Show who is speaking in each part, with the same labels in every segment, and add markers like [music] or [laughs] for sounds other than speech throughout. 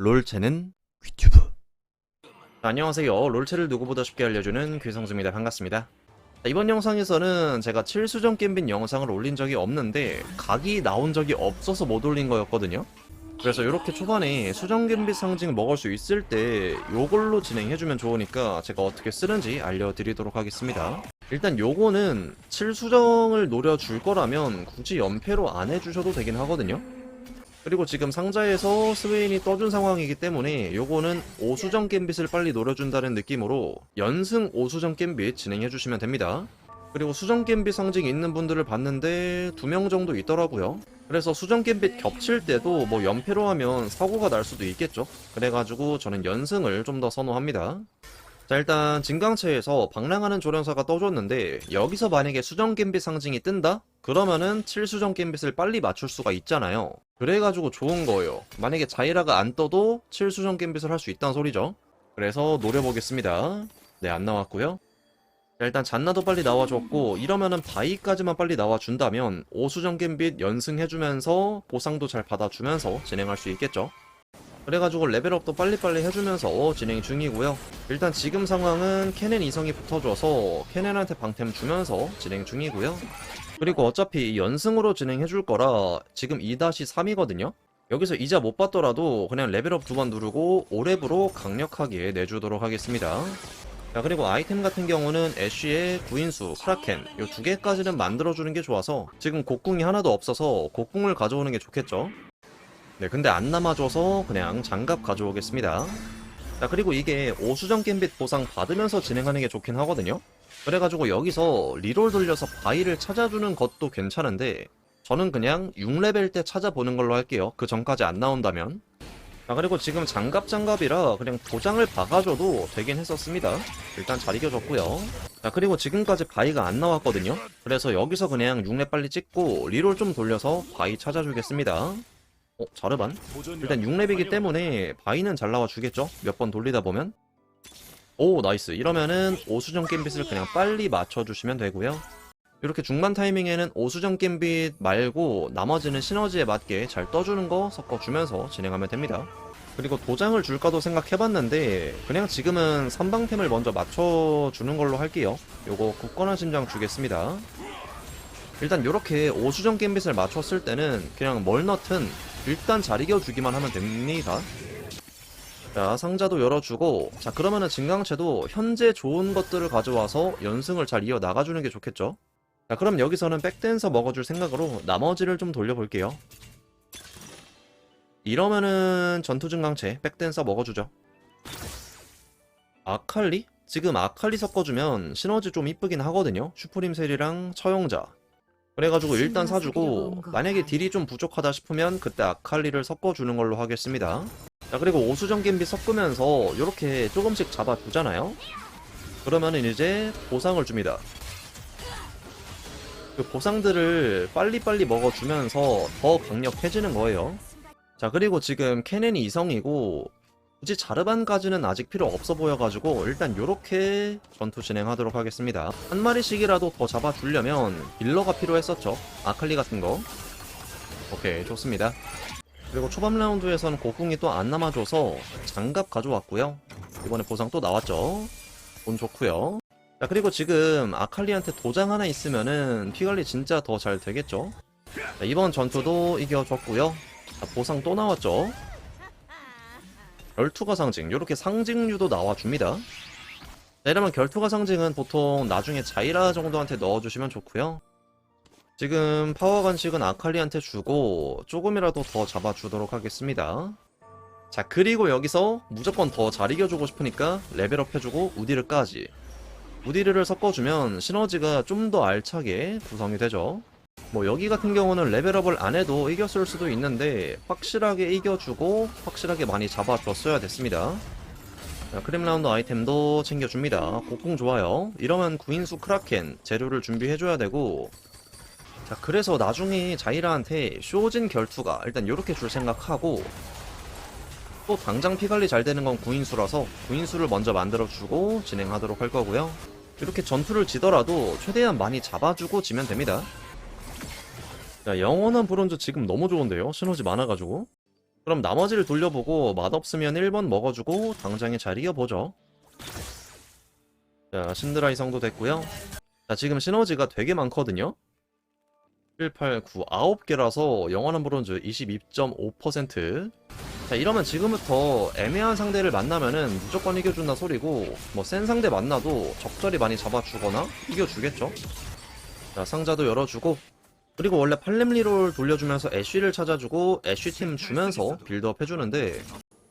Speaker 1: 롤체는 귀튜브. 안녕하세요. 롤체를 누구보다 쉽게 알려주는 귀성수입니다. 반갑습니다. 자, 이번 영상에서는 제가 7수정 겜빈 영상을 올린 적이 없는데 각이 나온 적이 없어서 못 올린 거였거든요. 그래서 이렇게 초반에 수정 겜빗 상징 먹을 수 있을 때 요걸로 진행해주면 좋으니까 제가 어떻게 쓰는지 알려드리도록 하겠습니다. 일단 요거는 7수정을 노려줄 거라면 굳이 연패로 안 해주셔도 되긴 하거든요 그리고 지금 상자에서 스웨인이 떠준 상황이기 때문에 요거는 오수정 겜빗을 빨리 노려준다는 느낌으로 연승 오수정 겜빗 진행해주시면 됩니다. 그리고 수정 겜빗 상징 있는 분들을 봤는데 두 명 정도 있더라고요. 그래서 수정 겜빗 겹칠 때도 뭐 연패로 하면 사고가 날 수도 있겠죠. 그래가지고 저는 연승을 좀 더 선호합니다. 자 일단 진강체에서 방랑하는 조련사가 떠줬는데 여기서 만약에 수정 겜빗 상징이 뜬다? 그러면은 7수정 겜빗을 빨리 맞출 수가 있잖아요. 그래가지고 좋은 거예요. 만약에 자이라가 안 떠도 7수정 겜빗을 할 수 있다는 소리죠. 그래서 노려보겠습니다. 네, 안 나왔고요. 자, 일단 잔나도 빨리 나와줬고 이러면은 바이까지만 빨리 나와준다면 5수정 겜빗 연승해주면서 보상도 잘 받아주면서 진행할 수 있겠죠. 그래가지고 레벨업도 빨리빨리 해주면서 진행 중이고요. 일단 지금 상황은 캐넨 이성이 붙어줘서 캐넨한테 방템 주면서 진행 중이고요. 그리고 어차피 연승으로 진행해 줄 거라 지금 2-3이거든요? 여기서 이자 못 받더라도 그냥 레벨업 두 번 누르고 5렙으로 강력하게 내주도록 하겠습니다. 자 그리고 아이템 같은 경우는 애쉬의 구인수, 크라켄 이두 개까지는 만들어주는 게 좋아서 지금 곡궁이 하나도 없어서 곡궁을 가져오는 게 좋겠죠. 네 근데 안 남아줘서 그냥 장갑 가져오겠습니다. 자 그리고 이게 오수정 겜빗 보상 받으면서 진행하는 게 좋긴 하거든요. 그래가지고 여기서 리롤 돌려서 바위를 찾아주는 것도 괜찮은데 저는 그냥 6레벨 때 찾아보는 걸로 할게요. 그 전까지 안 나온다면. 자 그리고 지금 장갑 장갑이라 그냥 도장을 박아줘도 되긴 했었습니다. 일단 잘 이겨줬고요. 자 그리고 지금까지 바위가 안 나왔거든요. 그래서 여기서 그냥 6렙 빨리 찍고 리롤 좀 돌려서 바위 찾아주겠습니다. 어 자르반? 일단 6렙이기 때문에 바위는 잘 나와주겠죠? 몇 번 돌리다 보면. 오 나이스. 이러면은 오수정 겜빗을 그냥 빨리 맞춰주시면 되고요. 이렇게 중반 타이밍에는 오수정 겜빗 말고 나머지는 시너지에 맞게 잘 떠주는 거 섞어주면서 진행하면 됩니다. 그리고 도장을 줄까도 생각해봤는데 그냥 지금은 선방템을 먼저 맞춰주는 걸로 할게요. 요거 굳건한 심장 주겠습니다. 일단 이렇게 오수정 겜빗을 맞췄을 때는 그냥 뭘 넣든 일단 잘 이겨주기만 하면 됩니다 자 상자도 열어주고 자 그러면은 진강체도 현재 좋은 것들을 가져와서 연승을 잘 이어 나가주는 게 좋겠죠? 자 그럼 여기서는 백댄서 먹어줄 생각으로 나머지를 좀 돌려볼게요. 이러면은 전투 증강체 백댄서 먹어주죠. 아칼리? 지금 아칼리 섞어주면 시너지 좀 이쁘긴 하거든요. 슈프림 셀이랑 처용자. 그래가지고 일단 사주고 만약에 딜이 좀 부족하다 싶으면 그때 아칼리를 섞어주는 걸로 하겠습니다 자 그리고 오수정 겜비 섞으면서 이렇게 조금씩 잡아주잖아요. 그러면은 이제 보상을 줍니다. 그 보상들을 빨리빨리 먹어주면서 더 강력해지는 거예요. 자 그리고 지금 캐넨이 이성이고 굳이 자르반까지는 아직 필요 없어 보여가지고 일단 요렇게 전투 진행하도록 하겠습니다. 한 마리씩이라도 더 잡아주려면 딜러가 필요했었죠? 아칼리 같은 거? 오케이 좋습니다 그리고 초반 라운드에서는 곡궁이 또 안 남아줘서 장갑 가져왔고요. 이번에 보상 또 나왔죠. 돈 좋고요. 자 그리고 지금 아칼리한테 도장 하나 있으면은 피관리 진짜 더 잘 되겠죠? 자, 이번 전투도 이겨줬고요. 자, 보상 또 나왔죠. 결투가 상징. 이렇게 상징류도 나와줍니다. 자, 이러면 결투가 상징은 보통 나중에 자이라 정도한테 넣어주시면 좋고요 지금 파워 간식은 아칼리한테 주고 조금이라도 더 잡아주도록 하겠습니다. 자 그리고 여기서 무조건 더 잘 이겨주고 싶으니까 레벨업 해주고 우디르까지 우디르를 섞어주면 시너지가 좀 더 알차게 구성이 되죠. 뭐 여기 같은 경우는 레벨업을 안 해도 이겼을 수도 있는데 확실하게 이겨주고 확실하게 많이 잡아줬어야 됐습니다. 자, 크림 라운드 아이템도 챙겨줍니다. 곡궁 좋아요. 이러면 구인수 크라켄 재료를 준비해줘야 되고 자 그래서 나중에 자이라한테 쇼진 결투가 일단 이렇게 줄 생각하고 또 당장 피관리 잘 되는 건 구인수라서 구인수를 먼저 만들어주고 진행하도록 할 거고요 이렇게 전투를 지더라도 최대한 많이 잡아주고 지면 됩니다 자 영원한 브론즈 지금 너무 좋은데요 시너지 많아가지고 그럼 나머지를 돌려보고 맛없으면 1번 먹어주고 당장에 잘 이겨보죠. 자, 신드라 이성도 됐고요. 자, 지금 시너지가 되게 많거든요. 1, 8, 9, 9개라서 영원한 브론즈 22.5%. 자, 이러면 지금부터 애매한 상대를 만나면은 무조건 이겨준다 소리고, 뭐 센 상대 만나도 적절히 많이 잡아주거나 이겨주겠죠. 자, 상자도 열어주고, 그리고 원래 팔렘리롤 돌려주면서 애쉬를 찾아주고 애쉬팀 주면서 빌드업 해주는데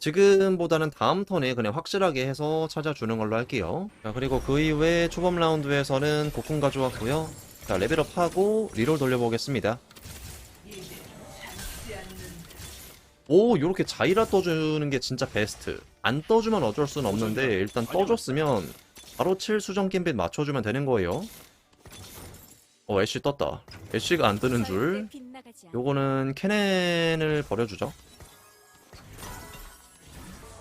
Speaker 1: 지금보다는 다음 턴에 그냥 확실하게 해서 찾아주는 걸로 할게요. 자 그리고 그 이후에 초범 라운드에서는 고쿤 가져왔고요. 자 레벨업 하고 리롤 돌려보겠습니다. 오 요렇게 자이라 떠주는 게 진짜 베스트. 안 떠주면 어쩔 수는 없는데 일단 떠줬으면 바로 7 수정 겜빗 맞춰주면 되는 거예요. 어 애쉬 떴다. 애쉬가 안 뜨는 줄. 요거는 캐넨을 버려주죠.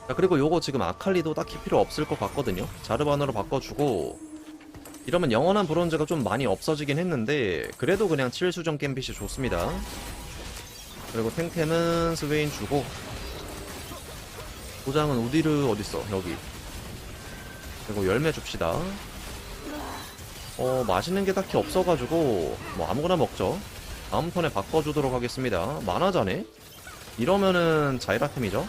Speaker 1: 자, 그리고 요거 지금 아칼리도 딱히 필요 없을 것 같거든요. 자르반으로 바꿔주고, 이러면 영원한 브론즈가 좀 많이 없어지긴 했는데, 그래도 그냥 7수정 겜빗이 좋습니다. 그리고 탱템은 스웨인 주고, 도장은 우디르 어딨어, 여기. 그리고 열매 줍시다. 어, 맛있는 게 딱히 없어가지고, 뭐 아무거나 먹죠. 다음 턴에 바꿔주도록 하겠습니다. 만화자네? 이러면은 자이라템이죠?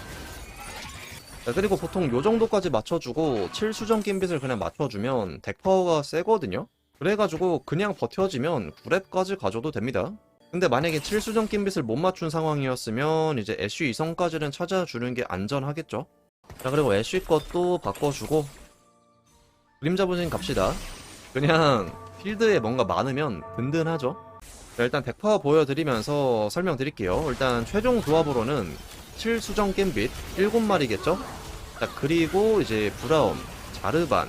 Speaker 1: 자, 그리고 보통 요 정도까지 맞춰주고 7수정 겜빗을 그냥 맞춰주면 덱 파워가 세거든요? 그래가지고 그냥 버텨지면 9렙까지 가져도 됩니다. 근데 만약에 7수정 겜빗을 못 맞춘 상황이었으면 이제 애쉬 이성까지는 찾아주는 게 안전하겠죠? 자 그리고 애쉬 것도 바꿔주고 그림자 분신 갑시다. 그냥 필드에 뭔가 많으면 든든하죠? 자, 일단 덱파워 보여드리면서 설명드릴게요. 일단 최종 조합으로는 7 수정 겜빗 7마리겠죠? 자, 그리고 이제 브라움, 자르반,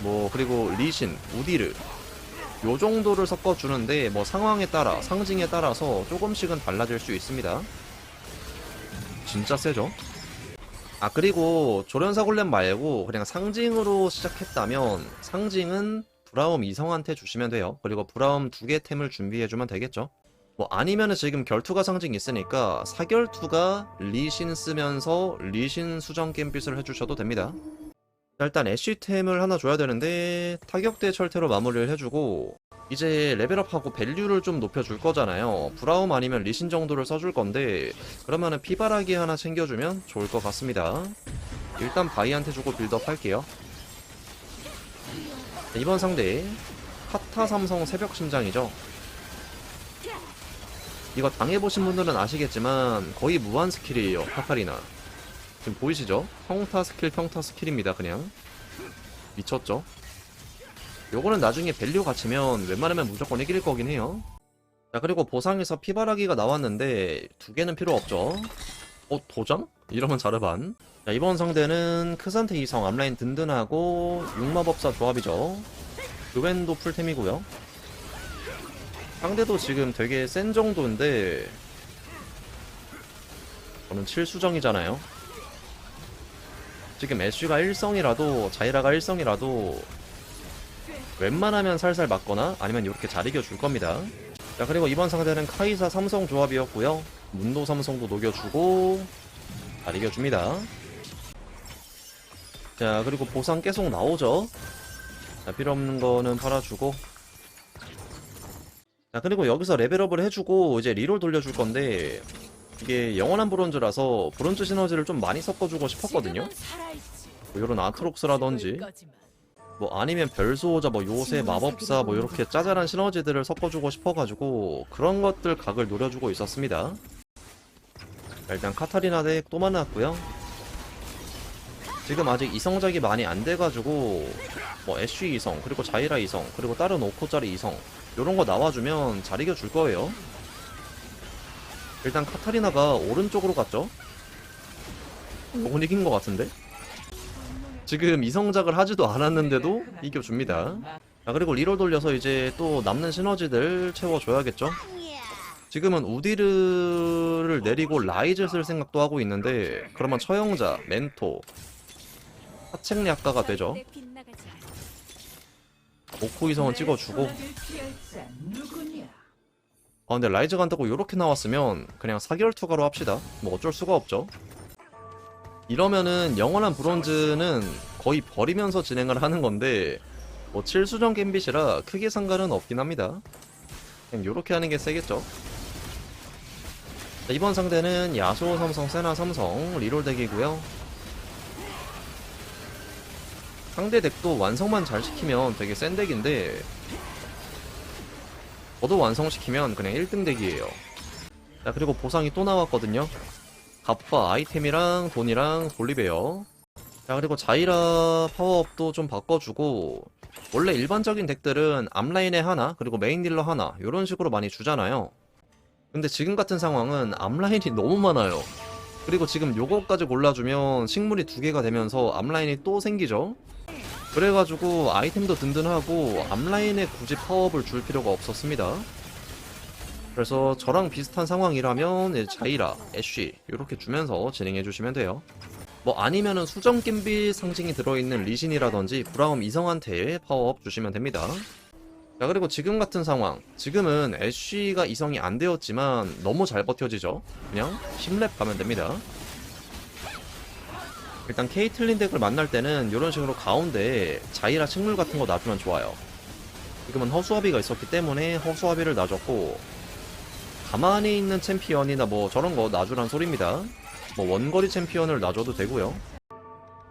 Speaker 1: 뭐, 그리고 리신, 우디르. 요 정도를 섞어주는데, 뭐, 상황에 따라, 상징에 따라서 조금씩은 달라질 수 있습니다. 진짜 세죠? 아, 그리고 조련사 골렘 말고 그냥 상징으로 시작했다면, 상징은 브라움 이성한테 주시면 돼요. 그리고 브라움 두 개 템을 준비해주면 되겠죠? 뭐 아니면은 지금 결투가 상징 있으니까 사결투가 리신 쓰면서 리신 수정 겜빗을 해주셔도 됩니다. 자, 일단 애쉬템을 하나 줘야 되는데 타격대 철퇴로 마무리를 해주고 이제 레벨업하고 밸류를 좀 높여줄 거잖아요. 브라움 아니면 리신 정도를 써줄 건데 그러면은 피바라기 하나 챙겨주면 좋을 것 같습니다. 일단 바이한테 주고 빌드업 할게요. 자, 이번 상대 카타 삼성 새벽 심장이죠. 이거 당해보신 분들은 아시겠지만 거의 무한 스킬이에요 카타리나 지금 보이시죠? 평타 스킬 평타 스킬입니다 그냥 미쳤죠? 요거는 나중에 밸류 갖추면 웬만하면 무조건 이길 거긴 해요 자 그리고 보상에서 피바라기가 나왔는데 두 개는 필요 없죠 어? 도장? 이러면 자르반 자 이번 상대는 크산테 이성 앞라인 든든하고 육마법사 조합이죠 교벤도 풀템이고요 상대도 지금 되게 센 정도인데 저는 7수정이잖아요. 지금 애쉬가 1성이라도 자이라가 1성이라도 웬만하면 살살 맞거나 아니면 이렇게 잘 이겨줄 겁니다. 자 그리고 이번 상대는 카이사 삼성 조합이었고요. 문도 삼성도 녹여주고 잘 이겨줍니다. 자 그리고 보상 계속 나오죠. 자 필요없는 거는 팔아주고 자 그리고 여기서 레벨업을 해주고 이제 리롤 돌려줄 건데 이게 영원한 브론즈라서 브론즈 시너지를 좀 많이 섞어주고 싶었거든요. 뭐 이런 아트록스라든지 뭐 아니면 별수호자 뭐 요새 마법사 뭐 이렇게 짜잘한 시너지들을 섞어주고 싶어가지고 그런 것들 각을 노려주고 있었습니다. 자, 일단 카타리나 덱 또 만났고요. 지금 아직 이성작이 많이 안 돼가지고 뭐 애쉬 이성 그리고 자이라 이성 그리고 다른 5코짜리 이성 요런 거 나와주면 잘 이겨줄 거예요. 일단 카타리나가 오른쪽으로 갔죠? 조금 이긴 것 같은데? 지금 이성작을 하지도 않았는데도 이겨줍니다. 자, 그리고 리롤 돌려서 이제 또 남는 시너지들 채워줘야겠죠? 지금은 우디르를 내리고 라이즈 쓸 생각도 하고 있는데 그러면 처형자, 멘토, 사책약가가 되죠. 오코 이성은 찍어주고. 아 근데 라이즈 간다고 요렇게 나왔으면 그냥 4개월 투가로 합시다. 뭐 어쩔 수가 없죠. 이러면은 영원한 브론즈는 거의 버리면서 진행을 하는 건데 뭐 7수정 갬빗이라 크게 상관은 없긴 합니다. 그냥 요렇게 하는 게 세겠죠. 자, 이번 상대는 야소 삼성, 세나 삼성 리롤 덱이고요 상대 덱도 완성만 잘 시키면 되게 센 덱인데 저도 완성시키면 그냥 1등 덱이에요. 자 그리고 보상이 또 나왔거든요. 갑바 아이템이랑 돈이랑 볼리베어 자 그리고 자이라 파워업도 좀 바꿔주고 원래 일반적인 덱들은 앞라인에 하나 그리고 메인 딜러 하나 이런 식으로 많이 주잖아요. 근데 지금 같은 상황은 앞라인이 [laughs] 너무 많아요. 그리고 지금 요거까지 골라주면 식물이 두 개가 되면서 앞라인이 또 생기죠 그래가지고 아이템도 든든하고 앞라인에 굳이 파워업을 줄 필요가 없었습니다 그래서 저랑 비슷한 상황이라면 자이라, 애쉬 이렇게 주면서 진행해 주시면 돼요. 뭐 아니면은 수정 겜비 상징이 들어있는 리신이라든지 브라움 이성한테 파워업 주시면 됩니다. 자 그리고 지금 같은 상황 지금은 애쉬가 이성이 안 되었지만 너무 잘 버텨지죠. 그냥 10렙 가면 됩니다. 일단 케이틀린 덱을 만날 때는 이런 식으로 가운데 자이라 식물 같은 거 놔주면 좋아요. 지금은 허수아비가 있었기 때문에 허수아비를 놔줬고 가만히 있는 챔피언이나 뭐 저런 거 놔주란 소리입니다. 뭐 원거리 챔피언을 놔줘도 되고요.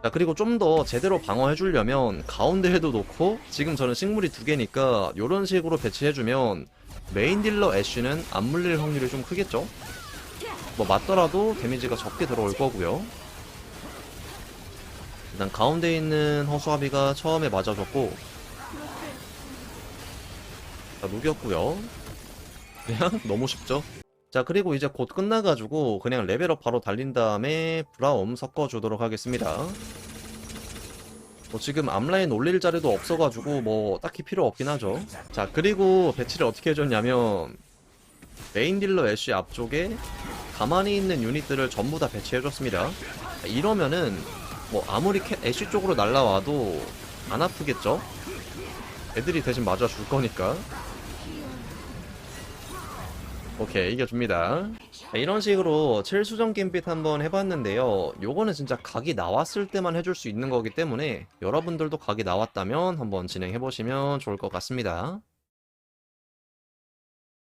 Speaker 1: 자 그리고 좀 더 제대로 방어해주려면 가운데에도 놓고 지금 저는 식물이 두 개니까 이런 식으로 배치해주면 메인 딜러 애쉬는 안 물릴 확률이 좀 크겠죠? 뭐 맞더라도 데미지가 적게 들어올 거고요. 일단 가운데 있는 허수아비가 처음에 맞아줬고 자 녹였고요. 그냥 [laughs] 너무 쉽죠? 자 그리고 이제 곧 끝나가지고 그냥 레벨업 바로 달린 다음에 브라움 섞어주도록 하겠습니다 뭐 지금 앞라인 올릴 자리도 없어가지고 뭐 딱히 필요 없긴 하죠 자 그리고 배치를 어떻게 해줬냐면 메인 딜러 애쉬 앞쪽에 가만히 있는 유닛들을 전부 다 배치해줬습니다 자, 이러면은 뭐 아무리 캐, 애쉬 쪽으로 날라와도 안 아프겠죠? 애들이 대신 맞아줄 거니까. 오케이 이겨줍니다. 자, 이런 식으로 7수정 갬빗 한번 해봤는데요. 요거는 진짜 각이 나왔을 때만 해줄 수 있는 거기 때문에 여러분들도 각이 나왔다면 한번 진행해보시면 좋을 것 같습니다